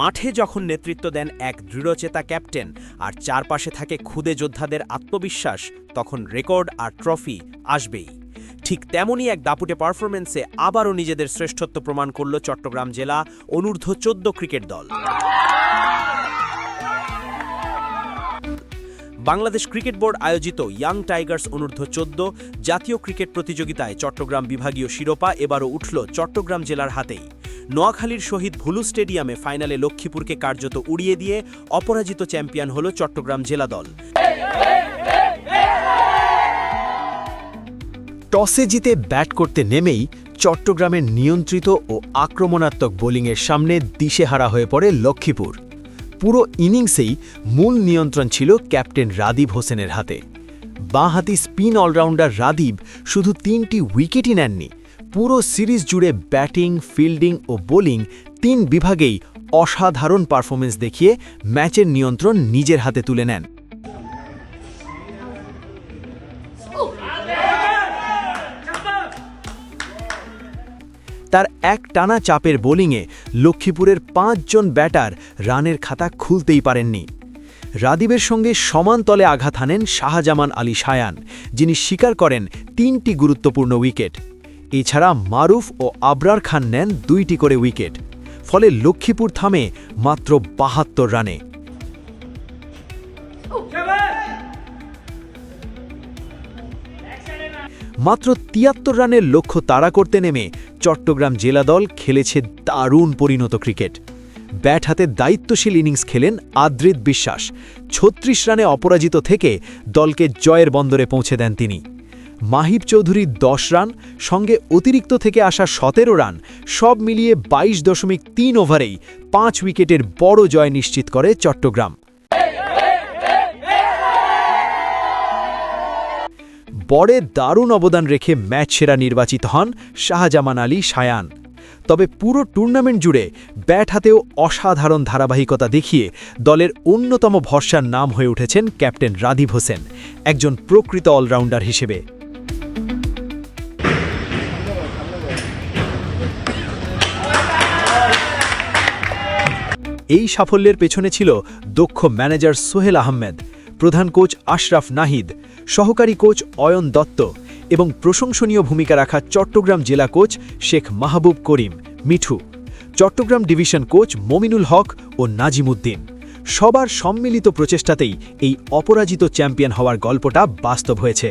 মাঠে যখন নেতৃত্ব দেন এক দৃঢ়চেতা ক্যাপ্টেন আর চারপাশে থাকে খুদে যোদ্ধাদের আত্মবিশ্বাস, তখন রেকর্ড আর ট্রফি আসবেই। ঠিক তেমনই এক দাপুটে পারফরমেন্সে আবারও নিজেদের শ্রেষ্ঠত্ব প্রমাণ করল চট্টগ্রাম জেলা অনূর্ধ্ব চোদ্দ ক্রিকেট দল। বাংলাদেশ ক্রিকেট বোর্ড আয়োজিত ইয়াং টাইগার্স অনূর্ধ্ব চোদ্দ জাতীয় ক্রিকেট প্রতিযোগিতায় চট্টগ্রাম বিভাগীয় শিরোপা এবারও উঠল চট্টগ্রাম জেলার হাতেই। নোয়াখালীর শহীদ ভুলু স্টেডিয়ামে ফাইনালে লক্ষ্মীপুরকে কার্যত উড়িয়ে দিয়ে অপরাজিত চ্যাম্পিয়ন হল চট্টগ্রাম জেলা দল। টসে জিতে ব্যাট করতে নেমেই চট্টগ্রামের নিয়ন্ত্রিত ও আক্রমণাত্মক বোলিংয়ের সামনে দিশেহারা হয়ে পড়ে লক্ষ্মীপুর। পুরো ইনিংসেই মূল নিয়ন্ত্রণ ছিল ক্যাপ্টেন রাদীব হোসেনের হাতে। বাঁহাতি স্পিন অলরাউন্ডার রাদীব শুধু তিনটি উইকেটই নেননি পুরো সিরিজ জুড়ে ব্যাটিং, ফিল্ডিং ও বোলিং তিন বিভাগেই অসাধারণ পারফরমেন্স দেখিয়ে ম্যাচের নিয়ন্ত্রণ নিজের হাতে তুলে নেন। তার এক টানা চাপের বোলিংয়ে লক্ষ্মীপুরের পাঁচজন ব্যাটার রানের খাতা খুলতেই পারেননি। রাদীবের সঙ্গে সমান তলে আঘাত হানেন শাহজামান আলী সায়ান, যিনি স্বীকার করেন তিনটি গুরুত্বপূর্ণ উইকেট। এছাড়া মারুফ ও আবরার খান নেন দুইটি করে উইকেট, ফলে লক্ষ্মীপুর থামে মাত্র বাহাত্তর রানে। মাত্র তিয়াত্তর রানের লক্ষ্য তাড়া করতে নেমে চট্টগ্রাম জেলা দল খেলেছে দারুণ পরিণত ক্রিকেট। ব্যাট হাতে দায়িত্বশীল ইনিংস খেলেন আদ্রিত বিশ্বাস, ছত্রিশ রানে অপরাজিত থেকে দলকে জয়ের বন্দরে পৌঁছে দেন তিনি। মাহিব চৌধুরী দশ রান, সঙ্গে অতিরিক্ত থেকে আসা সতেরো রান, সব মিলিয়ে বাইশ দশমিক তিন ওভারেই পাঁচ উইকেটের বড় জয় নিশ্চিত করে চট্টগ্রাম। বড়ে দারুণ অবদান রেখে ম্যাচ সেরা নির্বাচিত হন শাহজামান আলী সায়ান। তবে পুরো টুর্নামেন্ট জুড়ে ব্যাট হাতেও অসাধারণ ধারাবাহিকতা দেখিয়ে দলের অন্যতম ভরসার নাম হয়ে উঠেছেন ক্যাপ্টেন রাদীব হোসেন, একজন প্রকৃত অলরাউন্ডার হিসেবে। এই সাফল্যের পেছনে ছিল দক্ষ ম্যানেজার সোহেল আহমেদ, প্রধান কোচ আশরাফ নাহিদ, সহকারী কোচ অয়ন দত্ত এবং প্রশংসনীয় ভূমিকা রাখা চট্টগ্রাম জেলা coach Sheikh Mahbub Karim, Mithu, Chattogram division coach Mominul Haque ও নাজিমুদ্দিন সবার সম্মিলিত প্রচেষ্টাতেই এই অপরাজিত চ্যাম্পিয়ন হওয়ার গল্পটা বাস্তব হয়েছে।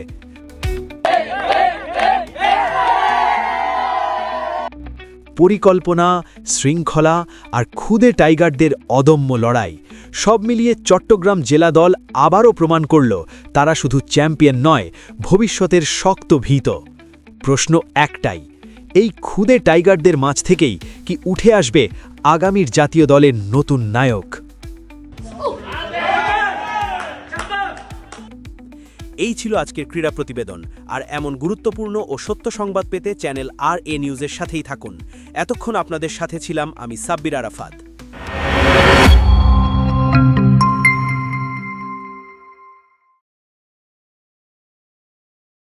পরিকল্পনা, শৃঙ্খলা আর খুদে টাইগারদের অদম্য লড়াই, সব মিলিয়ে চট্টগ্রাম জেলা দল আবারও প্রমাণ করল তারা শুধু চ্যাম্পিয়ন নয়, ভবিষ্যতের শক্ত ভীত। প্রশ্ন একটাই, এই খুদে টাইগারদের মাছ থেকেই কি উঠে আসবে আগামীর জাতীয় দলের নতুন নায়ক? এই ছিল আজকের ক্রীড়া প্রতিবেদন। আর এমন গুরুত্বপূর্ণ ও সত্য সংবাদ পেতে চ্যানেল আর এ নিউজের সাথেই থাকুন। এতক্ষণ আপনাদের সাথে ছিলাম আমি সাব্বির আরাফাত।